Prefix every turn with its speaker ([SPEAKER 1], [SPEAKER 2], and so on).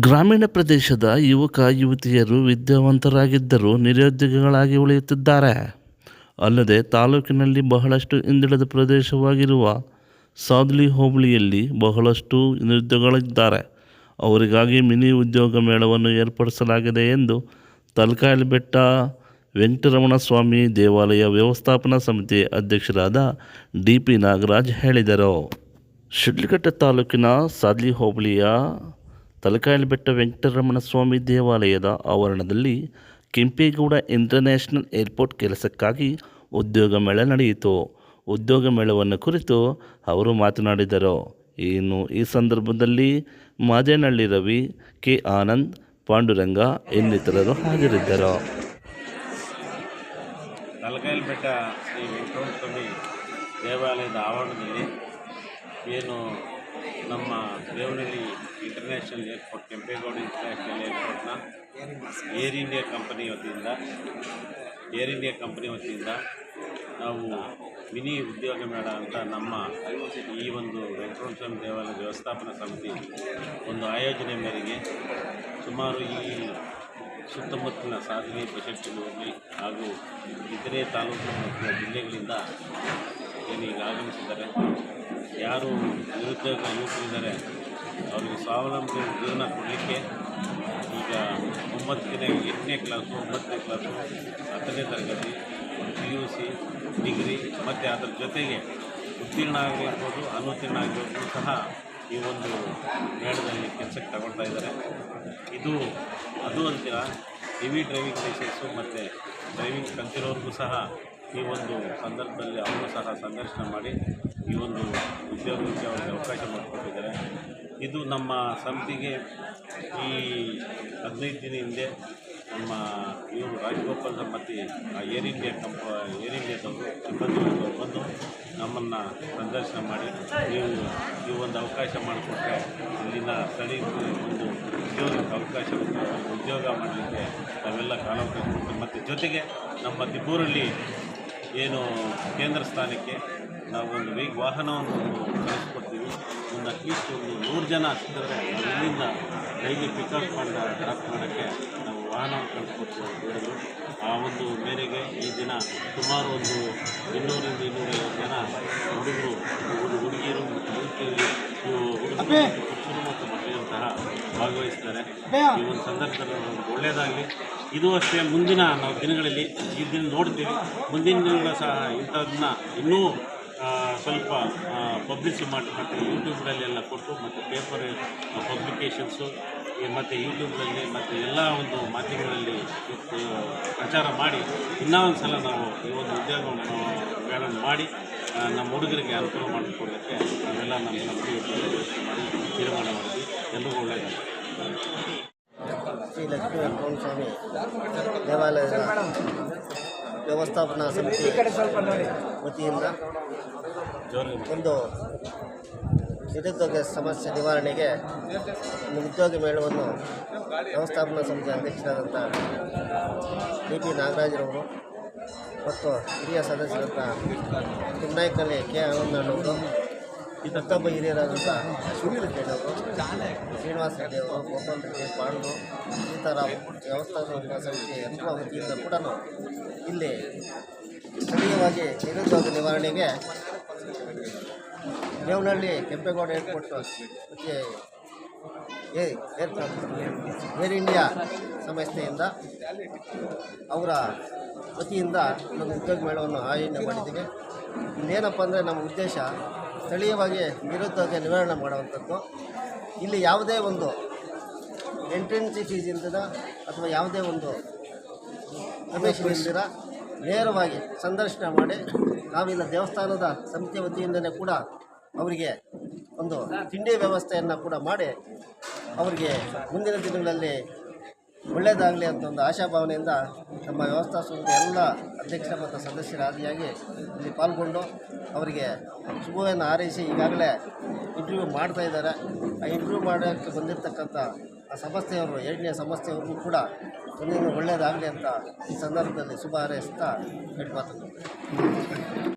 [SPEAKER 1] ಗ್ರಾಮೀಣ ಪ್ರದೇಶದ ಯುವಕ, ಯುವತಿಯರು ವಿದ್ಯಾವಂತರಾಗಿದ್ದರೂ ನಿರುದ್ಯೋಗಿಗಳಾಗಿ ಉಳಿಯುತ್ತಿದ್ದಾರೆ. ಅಲ್ಲದೆ ತಾಲೂಕಿನಲ್ಲಿ ಬಹಳಷ್ಟು ಹಿಂದುಳಿದ ಪ್ರದೇಶವಾಗಿರುವ ಸಾದ್ಲಿ ಹೋಬಳಿಯಲ್ಲಿ ಬಹಳಷ್ಟು ನಿರುದ್ಯೋಗಿಗಳಿದ್ದಾರೆ. ಅವರಿಗಾಗಿ ಮಿನಿ ಉದ್ಯೋಗ ಮೇಳವನ್ನು ಏರ್ಪಡಿಸಲಾಗಿದೆ ಎಂದು ತಲಕಾಯಲಬೆಟ್ಟ ವೆಂಕಟರಮಣ ಸ್ವಾಮಿ ದೇವಾಲಯ ವ್ಯವಸ್ಥಾಪನಾ ಸಮಿತಿ ಅಧ್ಯಕ್ಷರಾದ ಡಿ ಪಿ ನಾಗರಾಜ್ ಹೇಳಿದರು. ಶಿಡ್ಲಘಟ್ಟ ತಾಲೂಕಿನ ಸಾದ್ಲಿ ಹೋಬಳಿಯ ತಲಕಾಯಲಬೆಟ್ಟ ವೆಂಕಟರಮಣ ಸ್ವಾಮಿ ದೇವಾಲಯದ ಆವರಣದಲ್ಲಿ ಕೆಂಪೇಗೌಡ ಇಂಟರ್ನ್ಯಾಷನಲ್ ಏರ್ಪೋರ್ಟ್ ಕೆಲಸಕ್ಕಾಗಿ ಉದ್ಯೋಗ ಮೇಳ ನಡೆಯಿತು. ಉದ್ಯೋಗ ಮೇಳವನ್ನು ಕುರಿತು ಅವರು ಮಾತನಾಡಿದರು. ಇನ್ನು ಈ ಸಂದರ್ಭದಲ್ಲಿ ಮಾದೇನಹಳ್ಳಿ ರವಿ, ಕೆ. ಆನಂದ್, ಪಾಂಡುರಂಗ ಇನ್ನಿತರರು ಹಾಜರಿದ್ದರು.
[SPEAKER 2] ತಲಕಾಯಲ ಬೆಟ್ಟ ವೆಂಕಟರಮಣ ಸ್ವಾಮಿ ದೇವಾಲಯದ ಆವರಣದಲ್ಲಿ ಏನು ನಮ್ಮ Devanahalli international airport Kempegowda international ಏರ್ಪೋರ್ಟ್ನ Air India company ವತಿಯಿಂದ ಏರ್ ಇಂಡಿಯಾ ಕಂಪನಿ ವತಿಯಿಂದ ನಾವು ಮಿನಿ ಉದ್ಯೋಗ ಮೇಳ ಅಂತ ನಮ್ಮ ಈ ಒಂದು ವೆಂಕಟೇಶ್ವರ ದೇವಾಲಯ ವ್ಯವಸ್ಥಾಪನಾ ಸಮಿತಿ ಒಂದು ಆಯೋಜನೆ ಮೇರೆಗೆ ಸುಮಾರು ಈ ಸುತ್ತಮುತ್ತಲಿನ ಸಾಧನೆ ಪ್ರಶಸ್ತಿಗಳಲ್ಲಿ ಹಾಗೂ ಇತರೆ ತಾಲೂಕು ಮತ್ತು ಜಿಲ್ಲೆಗಳಿಂದ ಏನು ಆಗಮಿಸಿದ್ದಾರೆ ಯಾರು ನಿರುದ್ಯೋಗ ಯುವಕರಿದ್ದಾರೆ ಅವರಿಗೆ ಸ್ವಾವಲಂಬಿ ಜೀವನ ಕೊಡಲಿಕ್ಕೆ ಈಗ ಒಂಬತ್ತನೇ, ಎಂಟನೇ ಕ್ಲಾಸು ಒಂಬತ್ತನೇ ಕ್ಲಾಸು ಹತ್ತನೇ ತರಗತಿ ಪಿ ಯು ಸಿ ಡಿಗ್ರಿ ಮತ್ತು ಅದರ ಜೊತೆಗೆ ಉತ್ತೀರ್ಣ ಆಗಿರ್ಬೋದು ಅನುತ್ತೀರ್ಣ ಆಗಿರ್ಬೋದು ಸಹ ಈ ಒಂದು ಮೇಳದಲ್ಲಿ ಕೆಲಸಕ್ಕೆ ತಗೊಳ್ತಾ ಇದ್ದಾರೆ. ಇದು, ಅದು ಅಂತೀರ? ಹೆವಿ ಡ್ರೈವಿಂಗ್ ಲೈಸೆನ್ಸು ಮತ್ತು ಡ್ರೈವಿಂಗ್ ಕಲ್ತಿರೋರಿಗೂ ಸಹ ಈ ಒಂದು ಸಂದರ್ಭದಲ್ಲಿ ಅವರು ಸಹ ಸಂದರ್ಶನ ಮಾಡಿ ಈ ಒಂದು ಉದ್ಯೋಗಕ್ಕೆ ಅವಕಾಶ ಮಾಡಿಕೊಟ್ಟಿದ್ದಾರೆ. ಇದು ನಮ್ಮ ಸಮಿತಿಗೆ ಈ ಹದಿನೈದು ದಿನ ಹಿಂದೆ ನಮ್ಮ ಇವರು ರಾಜಗೋಪಾಲ್ ಮತ್ತು ಏರ್ ಇಂಡಿಯಾ ಕಂಪ, ಏರ್ ಇಂಡಿಯಾದವರು ಸಿಬ್ಬಂದಿಗಳು ಬಂದು ನಮ್ಮನ್ನು ಸಂದರ್ಶನ ಮಾಡಿ ನೀವು ಈ ಒಂದು ಅವಕಾಶ ಮಾಡಿಕೊಟ್ಟರೆ ಇಲ್ಲಿನ ಸ್ಥಳೀಯ ಒಂದು ಉದ್ಯೋಗಕ್ಕೆ ಅವಕಾಶ ಉದ್ಯೋಗ ಮಾಡಲಿಕ್ಕೆ ನಾವೆಲ್ಲ ಕಾಲಾವಕಾಶ ಮತ್ತು ಜೊತೆಗೆ ನಮ್ಮ ತಿಬ್ಬೂರಲ್ಲಿ ಏನು ಕೇಂದ್ರ ಸ್ಥಾನಕ್ಕೆ ನಾವು ಒಂದು ವೇಗ ವಾಹನವನ್ನು ಕಳಿಸ್ಕೊಡ್ತೀವಿ. ಒಂದು ಅಟ್ಲೀಸ್ಟ್ ಒಂದು ನೂರು ಜನ ನಾವು ಇಲ್ಲಿಂದ ಡೈಲಿ ಪಿಕಪ್ ಮಾಡಿ ಡ್ರಾಪ್ ಮಾಡೋಕ್ಕೆ ನಾವು ವಾಹನವನ್ನು ಕಳಿಸ್ಕೊಡ್ತೀವಿ ಅಂತ ಹೇಳಿದ್ರು. ಆ ಒಂದು ಮೇರೆಗೆ ಈ ದಿನ ಸುಮಾರು ಒಂದು ಇನ್ನೂರಿಂದ ಇನ್ನೂರೈವತ್ತು ಜನ ಹುಡುಗರು ಹುಡು- ಹುಡುಗಿಯರು ಮತ್ತು ಹುಡುಗಿಯರು ಹುಡುಗರು ಪುರುಷರು ಮತ್ತು ಮಹಿಳೆಯರು ಸಹ ಭಾಗವಹಿಸ್ತಾರೆ. ಈ ಒಂದು ಸಂದರ್ಭದಲ್ಲಿ ಒಳ್ಳೆಯದಾಗಲಿ ಇದು ಅಷ್ಟೇ ಮುಂದಿನ ನಾವು ದಿನಗಳಲ್ಲಿ ಈ ದಿನ ನೋಡ್ತೀವಿ. ಮುಂದಿನ ದಿನಗಳ ಸಹ ಇಂಥದನ್ನ ಇನ್ನೂ ಸ್ವಲ್ಪ ಪಬ್ಲಿಸಿ ಮಾಡಿ ಮತ್ತು ಯೂಟ್ಯೂಬ್ನಲ್ಲಿ ಎಲ್ಲ ಕೊಟ್ಟು ಮತ್ತು ಪೇಪರ್ ಪಬ್ಲಿಕೇಶನ್ಸು ಮತ್ತು ಯೂಟ್ಯೂಬ್ಗಳಲ್ಲಿ ಮತ್ತು ಎಲ್ಲ ಒಂದು ಮಾಧ್ಯಮಗಳಲ್ಲಿ ಪ್ರಚಾರ ಮಾಡಿ ಇನ್ನೂ ಒಂದು ಸಲ ನಾವು ಈ ಒಂದು ಉದ್ಯೋಗವನ್ನು ಪ್ರಯಾಣ ಮಾಡಿ ನಮ್ಮ ಹುಡುಗರಿಗೆ ಅನುಕೂಲ ಮಾಡಿಕೊಡೋಕ್ಕೆ ನಾವೆಲ್ಲ ನಮ್ಮ ಸಂಸ್ಥೆ ಮಾಡಿ ತೀರ್ಮಾನ ಮಾಡಿದ್ವಿ. ಎಲ್ಲರಿಗೂ
[SPEAKER 3] ಶ್ರೀ ಲಕ್ಷ್ಮೀ ಸ್ವಾಮಿ ದೇವಾಲಯದ ವ್ಯವಸ್ಥಾಪನಾ ಸಮಿತಿ ವತಿಯಿಂದ ಒಂದು ನಿರುದ್ಯೋಗ ಸಮಸ್ಯೆ ನಿವಾರಣೆಗೆ ನಿರುದ್ಯೋಗ ಮೇಳವನ್ನು ವ್ಯವಸ್ಥಾಪನಾ ಸಮಿತಿ ಅಧ್ಯಕ್ಷರಾದಂಥ ಡಿ ಪಿ ನಾಗರಾಜರವರು ಮತ್ತು ಹಿರಿಯ ಸದಸ್ಯರಾದ ತಿಮ್ನಾಯ್ಕಲ್ಲಿ ಕೆ ಆನಂದಣ್ಣವರು ಮತ್ತೊಬ್ಬ ಹಿರಿಯರಾದಂಥ ಅಶ್ವಿನಿ ರೆಡ್ಡಿ ಅವರು, ಶ್ರೀನಿವಾಸ ರೆಡ್ಡಿ ಗೋಪಾಲ್ ರೆಡ್ಡಿ ಪಾಂಡು ಥರ ವ್ಯವಸ್ಥಾಪಕ ಸಮಿತಿ ಎಲ್ಲರ ವತಿಯಿಂದ ಕೂಡ ಇಲ್ಲಿ ಸ್ಥಳೀಯವಾಗಿ ನಿರುದ್ಯೋಗ ನಿವಾರಣೆಗೆ Devanahalli Kempegowda airport airport Air India ಸಂಸ್ಥೆಯಿಂದ ಅವರ ವತಿಯಿಂದ ಒಂದು ಉದ್ಯೋಗ ಮೇಳವನ್ನು ಆಯೋಜನೆ ಮಾಡಿದ್ದೀವಿ. ಇಲ್ಲೇನಪ್ಪ ಅಂದರೆ ನಮ್ಮ ಉದ್ದೇಶ ಸ್ಥಳೀಯವಾಗಿ ನಿರುದ್ಯೋಗ ನಿವಾರಣೆ ಮಾಡುವಂಥದ್ದು. ಇಲ್ಲಿ ಯಾವುದೇ ಒಂದು ಎಂಟ್ರೆನ್ಸಿ ಫೀಸ್ ಇಲ್ದಿರ ಅಥವಾ ಯಾವುದೇ ಒಂದು ಪ್ರವೇಶ ಇಲ್ದಿರ ನೇರವಾಗಿ ಸಂದರ್ಶನ ಮಾಡಿ ನಾವಿಲ್ಲ ದೇವಸ್ಥಾನದ ಸಮಿತಿ ವತಿಯಿಂದಲೇ ಕೂಡ ಅವರಿಗೆ ಒಂದು ತಿಂಡಿ ವ್ಯವಸ್ಥೆಯನ್ನು ಕೂಡ ಮಾಡಿ ಅವರಿಗೆ ಮುಂದಿನ ದಿನಗಳಲ್ಲಿ ಒಳ್ಳೆಯದಾಗಲಿ ಅಂತ ಒಂದು ಆಶಾಭಾವನೆಯಿಂದ ನಮ್ಮ ವ್ಯವಸ್ಥಾ ಸಮಿತಿ ಎಲ್ಲ ಅಧ್ಯಕ್ಷ ಮತ್ತು ಸದಸ್ಯರಾದಿಯಾಗಿ ಇಲ್ಲಿ ಪಾಲ್ಗೊಂಡು ಅವರಿಗೆ ಶುಭವನ್ನು ಹಾರೈಸಿ ಈಗಾಗಲೇ ಇಂಟರ್ವ್ಯೂ ಮಾಡ್ತಾ ಇದ್ದಾರೆ. ಆ ಇಂಟರ್ವ್ಯೂ ಮಾಡೋಕ್ಕೆ ಬಂದಿರತಕ್ಕಂಥ ಆ ಸಂಸ್ಥೆಯವರು, ಎರಡನೇ ಸಂಸ್ಥೆಯವ್ರಿಗೂ ಕೂಡ ಒಂದಿನ ಒಳ್ಳೆಯದಾಗಲಿ ಅಂತ ಈ ಸಂದರ್ಭದಲ್ಲಿ ಶುಭ ಹಾರೈಸ್ತಾ ಹೇಳ್ಕೊತೀನಿ